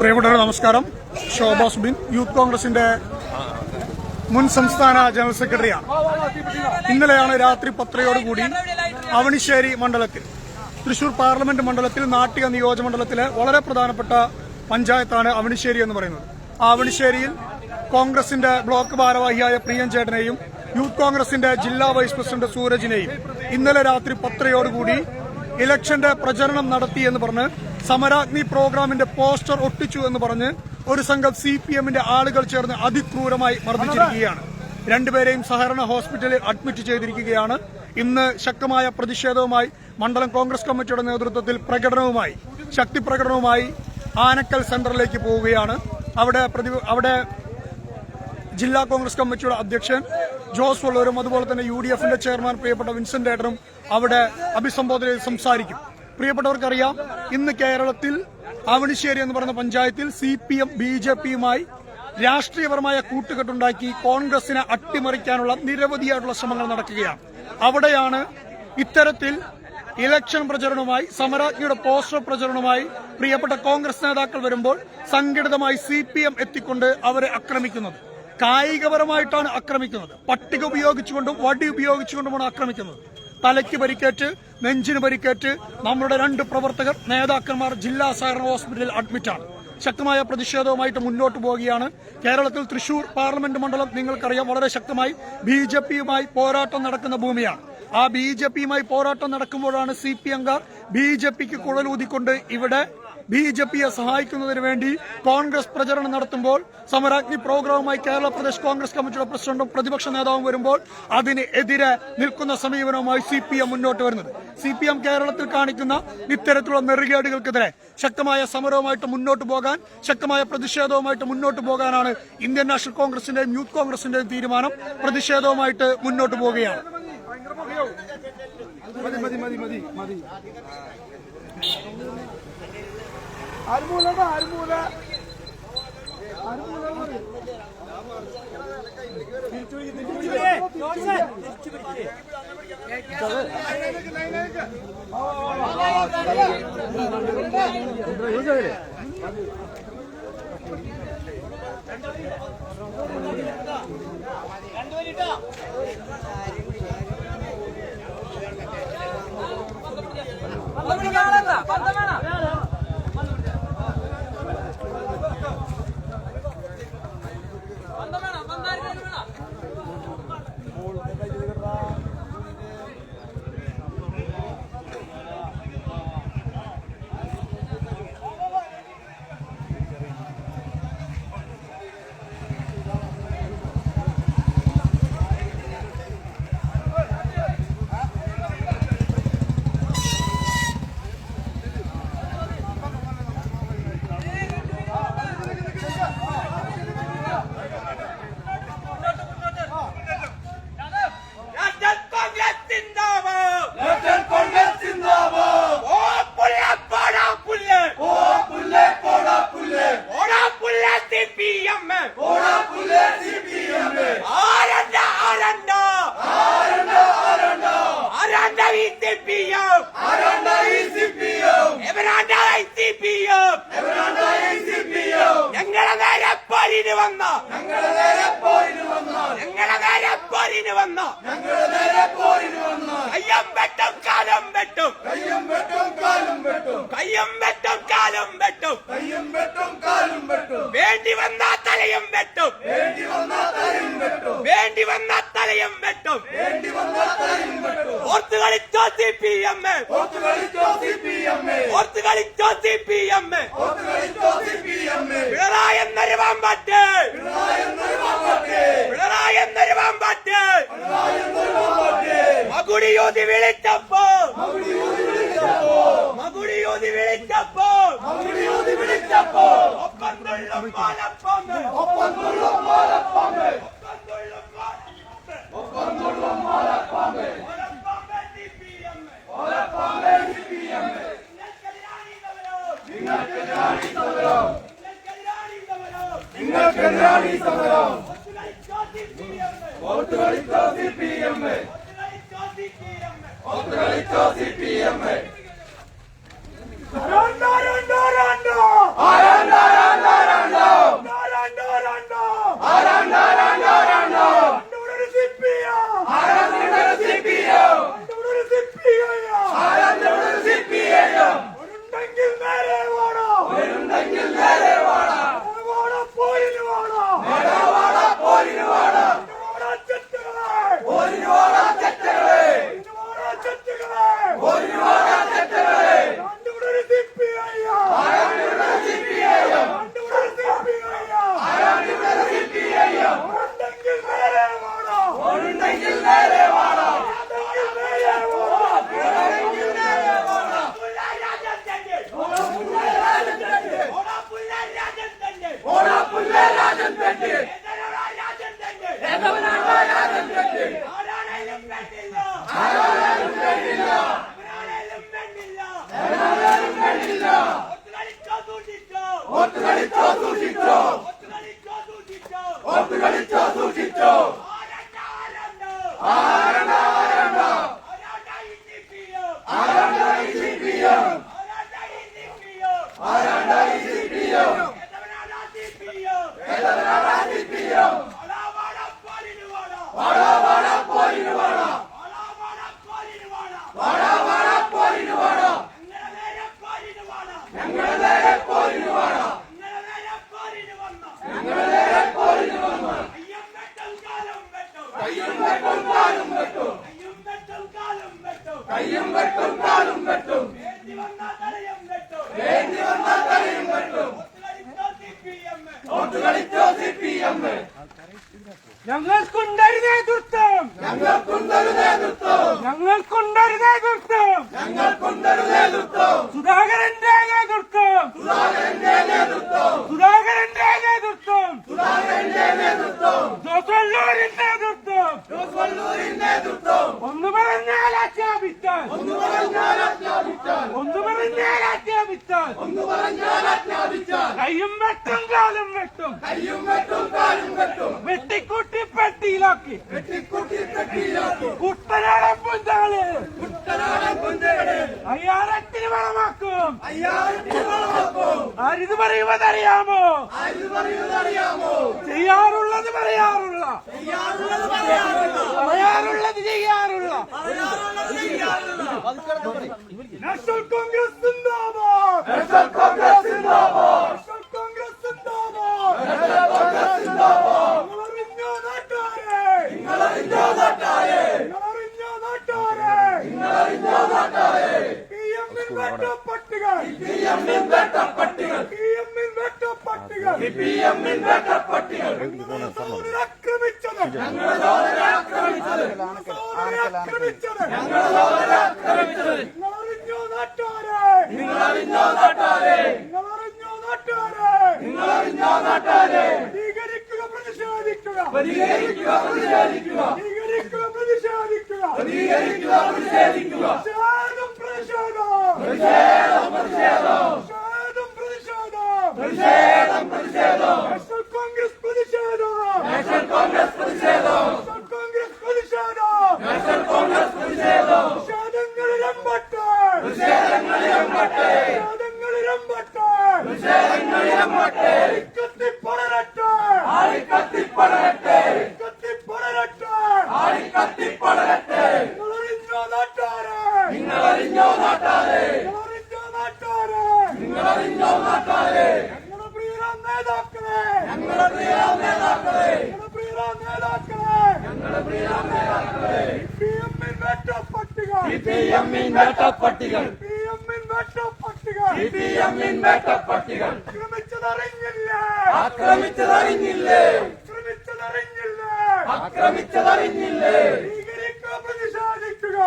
പ്രിയപ്പെട്ടവരെ നമസ്കാരം. ശോഭ സുബിൻ യൂത്ത് കോൺഗ്രസിന്റെ മുൻ സംസ്ഥാന ജനറൽ സെക്രട്ടറിയാണ്. ഇന്നലെയാണ് രാത്രി പത്രയോടുകൂടി അവണിശ്ശേരി മണ്ഡലത്തിൽ തൃശൂർ പാർലമെന്റ് മണ്ഡലത്തിൽ നാട്ടിക നിയോജകമണ്ഡലത്തിലെ വളരെ പ്രധാനപ്പെട്ട പഞ്ചായത്താണ് അവണിശ്ശേരി എന്ന് പറയുന്നത്. ആ അവണിശ്ശേരിയിൽ കോൺഗ്രസിന്റെ ബ്ലോക്ക് ഭാരവാഹിയായ പ്രിയൻ ചേട്ടനെയും യൂത്ത് കോൺഗ്രസിന്റെ ജില്ലാ വൈസ് പ്രസിഡന്റ് സൂരജിനെയും ഇന്നലെ രാത്രി പത്തരയോടുകൂടി ഇലക്ഷന്റെ പ്രചരണം നടത്തി എന്ന് പറഞ്ഞ് സമരാഗ്നി പ്രോഗ്രാമിന്റെ പോസ്റ്റർ ഒട്ടിച്ചു എന്ന് പറഞ്ഞ് ഒരു സംഘം സി പി എമ്മിന്റെ ആളുകൾ ചേർന്ന് അതിക്രൂരമായി മർദ്ദിച്ചിരിക്കുകയാണ്. രണ്ടുപേരെയും സഹകരണ ഹോസ്പിറ്റലിൽ അഡ്മിറ്റ് ചെയ്തിരിക്കുകയാണ്. ഇന്ന് ശക്തമായ പ്രതിഷേധവുമായി മണ്ഡലം കോൺഗ്രസ് കമ്മിറ്റിയുടെ നേതൃത്വത്തിൽ പ്രകടനവുമായി ശക്തി പ്രകടനവുമായി ആനക്കൽ സെന്ററിലേക്ക് പോവുകയാണ്. അവിടെ പ്രതി- അവിടെ ജില്ലാ കോൺഗ്രസ് കമ്മിറ്റിയുടെ അധ്യക്ഷൻ ജോസ് വള്ളൂരും അതുപോലെ തന്നെ യു ഡി എഫിന്റെ ചെയർമാൻ പ്രിയപ്പെട്ട വിൻസെന്റ് ഏട്ടനും അവിടെ അഭിസംബോധന ചെയ്ത് സംസാരിക്കും. പ്രിയപ്പെട്ടവർക്കറിയാം ഇന്ന് കേരളത്തിൽ അവണിശ്ശേരി എന്ന് പറയുന്ന പഞ്ചായത്തിൽ C P M B J പിയുമായി രാഷ്ട്രീയപരമായ കൂട്ടുകെട്ടുണ്ടാക്കി കോൺഗ്രസിനെ അട്ടിമറിക്കാനുള്ള നിരവധിയായിട്ടുള്ള ശ്രമങ്ങൾ നടക്കുകയാണ്. അവിടെയാണ് ഇത്തരത്തിൽ ഇലക്ഷൻ പ്രചരണവുമായി സമരാജ്ഞിയുടെ പോസ്റ്റർ പ്രചരണവുമായി പ്രിയപ്പെട്ട കോൺഗ്രസ് നേതാക്കൾ വരുമ്പോൾ സംഘടിതമായി സി പി എം എത്തിക്കൊണ്ട് അവരെ ആക്രമിക്കുന്നത്. കായികപരമായിട്ടാണ് ആക്രമിക്കുന്നത്. പട്ടിക ഉപയോഗിച്ചുകൊണ്ടും വടി ഉപയോഗിച്ചുകൊണ്ടുമാണ് ആക്രമിക്കുന്നത്. തലയ്ക്ക് പരിക്കേറ്റ് നെഞ്ചിന് പരിക്കേറ്റ് നമ്മുടെ രണ്ട് പ്രവർത്തകർ നേതാക്കന്മാർ ജില്ലാ സഹകരണ ഹോസ്പിറ്റലിൽ അഡ്മിറ്റാണ്. ശക്തമായ പ്രതിഷേധവുമായിട്ട് മുന്നോട്ട് പോവുകയാണ്. കേരളത്തിൽ തൃശൂർ പാർലമെന്റ് മണ്ഡലം നിങ്ങൾക്കറിയാം വളരെ ശക്തമായി ബി ജെ പിയുമായി പോരാട്ടം നടക്കുന്ന ഭൂമിയാണ്. ആ ബി ജെ പിയുമായി പോരാട്ടം നടക്കുമ്പോഴാണ് സി പി എംകാർ ബി ജെ പിക്ക് കുഴലൂതിക്കൊണ്ട് ഇവിടെ ബി ജെ പിയെ സഹായിക്കുന്നതിന് വേണ്ടി കോൺഗ്രസ് പ്രചരണം നടത്തുമ്പോൾ സമരാഗ്നി പ്രോഗ്രാമുമായി കേരള പ്രദേശ് കോൺഗ്രസ് കമ്മിറ്റിയുടെ പ്രസിഡന്റും പ്രതിപക്ഷ നേതാവും വരുമ്പോൾ അതിനെതിരെ നിൽക്കുന്ന സമീപനവുമായി സി പി എം മുന്നോട്ട് വരുന്നത്. സി പി എം കേരളത്തിൽ കാണിക്കുന്ന ഇത്തരത്തിലുള്ള നെറുകേടുകൾക്കെതിരെ ശക്തമായ സമരവുമായിട്ട് മുന്നോട്ട് പോകാൻ ശക്തമായ പ്രതിഷേധവുമായിട്ട് മുന്നോട്ട് പോകാനാണ് ഇന്ത്യൻ നാഷണൽ കോൺഗ്രസിന്റെയും യൂത്ത് കോൺഗ്രസിന്റെയും തീരുമാനം. പ്രതിഷേധവുമായിട്ട് മുന്നോട്ട് പോവുകയാണ്. മതി മതി മതി മതി. മതി അരുമൂലടാ അരുമൂല. അരുമൂല വേണ്ടി വന്നാ തലയും വെട്ടും. വേണ്ടി വന്നാ തലയും വെട്ടും. വേണ്ടി വന്നാ തലയും വെട്ടും. വേണ്ടി വന്നാ തലയും വെട്ടും. ഓർത്ത് കളിച്ചോ സി പി എം. ഓത്ത് കളിച്ചോ സി പി എം. ഓർത്ത് കളിച്ചോ സി പി എം. ഓത്ത് കളിച്ചോ സി പി എം. പിണറായി എന്നൊരു പാമ്പാറ്റ് പിണറായി എന്നൊരു പാമ്പാട്ടെ. പിണറായി എന്നൊരു പാമ്പാറ്റ് പിണറായി എന്നൊരു പാമ്പാട്ടെ. മകുടിയോതി വിളിച്ചപ്പോ. മകുടി വിളിച്ചപ്പോ. മകുടി യോതി വിളിച്ചപ്പോ. മകുടി വിളിച്ചപ്പോ. എതിരാളി സമരം വോട്ട് കളിച്ചോ സി പി എം വോട്ട് കളിച്ചോ സി Order! നേതൃത്വം. സുധാകരന്റെ നേതൃത്വം. സുധാകരന്റെ നേതൃത്വം. സുധാകരന്റെ നേതൃത്വം. സുധാകരന്റെ നേതൃത്വം. ജോസല്ലൂരിന്റെ നേതൃത്വം. ജോസ് വള്ളൂരിൻ നേതൃത്വം. ഒന്ന് പറഞ്ഞാൽ ആജ്ഞാപിച്ചാൽ. ഒന്ന് പറഞ്ഞാൽ ആജ്ഞാപിച്ചാൽ. ഒന്ന് പറഞ്ഞാൽ ആജ്ഞാപിച്ചാൽ. ഒന്ന് പറഞ്ഞാൽ ആജ്ഞാപിച്ചാൽ. കയ്യും വെട്ടും കാലും വെട്ടും. കയ്യും വെട്ടും പറയുവതറിയാമോ ചെയ്യാറുള്ളത് പറയാറുള്ള. പറയാറുള്ളത് ചെയ്യാറുള്ള. നാഷണൽ കോൺഗ്രസ് സിന്ദാബാദ്. നാഷണൽ കോൺഗ്രസ് സിന്ദാബാദ്. നാഷണൽ കോൺഗ്രസ് സിന്ദാബാദ്. നാഷണൽ കോൺഗ്രസ് സിന്ദാബാദ്. നിങ്ങളറിഞ്ഞോ നാട്ടാരെ? നിങ്ങളറിഞ്ഞോ നാട്ടാരെ? നിങ്ങളറിഞ്ഞോ നാട്ടാരെ? നിങ്ങളറിഞ്ഞോ നാട്ടാരെ? പി എമ്മിൽ വേട്ട പട്ടികൾ പി എമ്മിൻ വേട്ടപ്പട്ടികൾ പി എമ്മിൽ വേട്ട പട്ടികൾ പി എമ്മിൻ വേട്ടപ്പട്ടികൾ സോദരൻ ആക്രമിച്ചത് ഞങ്ങളുടെ സോദരനെ ആക്രമിച്ചത് സോദരൻ ആക്രമിച്ചത് ഞങ്ങളുടെ സോദരനെ ആക്രമിച്ചത്. നിങ്ങളറിഞ്ഞോ നാട്ടാരെ നിങ്ങളറിഞ്ഞോ നാട്ടാരെ നിങ്ങളറിഞ്ഞോ നാട്ടാരെ നിങ്ങളറിഞ്ഞോ നാട്ടാരെ പ്രതികരിക്കുക പ്രതിഷേധിക്കുക. പ്രതികരിക്കുക പ്രതിഷേധിക്കുക. പ്രതികരിക്കുക പ്രതിഷേധിക്കുക. പ്രതികരിക്കുക പ്രതിഷേധിക്കുക. പ്രതിഷേധം പ്രതിഷേധം. പ്രതിഷേധം പ്രതിഷേധം. പ്രതിഷേധം പ്രതിഷേധം. നാഷണൽ കോൺഗ്രസ് പ്രതിഷേധം. നാഷണൽ കോൺഗ്രസ് പ്രതിഷേധം. നാഷണൽ കോൺഗ്രസ് പ്രതിഷേധം. നാഷണൽ കോൺഗ്രസ് പ്രതിഷേധം. പ്രതിഷേധങ്ങളിലമ്പട്ടെ പ്രതിഷേധങ്ങളിലമ്പട്ടെ പ്രതിഷേധങ്ങളിലമ്പട്ടെ പ്രതിഷേധങ്ങളിലമ്പട്ടെ കത്തിപ്പടരട്ടെ കത്തി കത്തിപ്പടരട്ടെ ആളിക്കത്തിപ്പടരട്ടെ നിങ്ങളറിഞ്ഞോ നാട്ടാരെ കത്തി നാട്ടാരെ നിങ്ങളറിഞ്ഞോ നാട്ടാരെ? നിങ്ങളറിഞ്ഞോ നാട്ടാരെ. പട്ടികൾ പട്ടികൾ ശ്രമിച്ചതറിഞ്ഞില്ല ആക്രമിച്ചതറിഞ്ഞില്ലേ. ശ്രമിച്ചതറിഞ്ഞില്ല ആക്രമിച്ചതറിഞ്ഞില്ലേ. പ്രതിഷേധിക്കുക.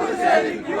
പ്രതിഷേധിക്കുക.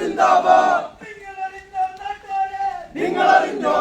സിന്ദാബാദ് നിങ്ങൾ അറിഞ്ഞോ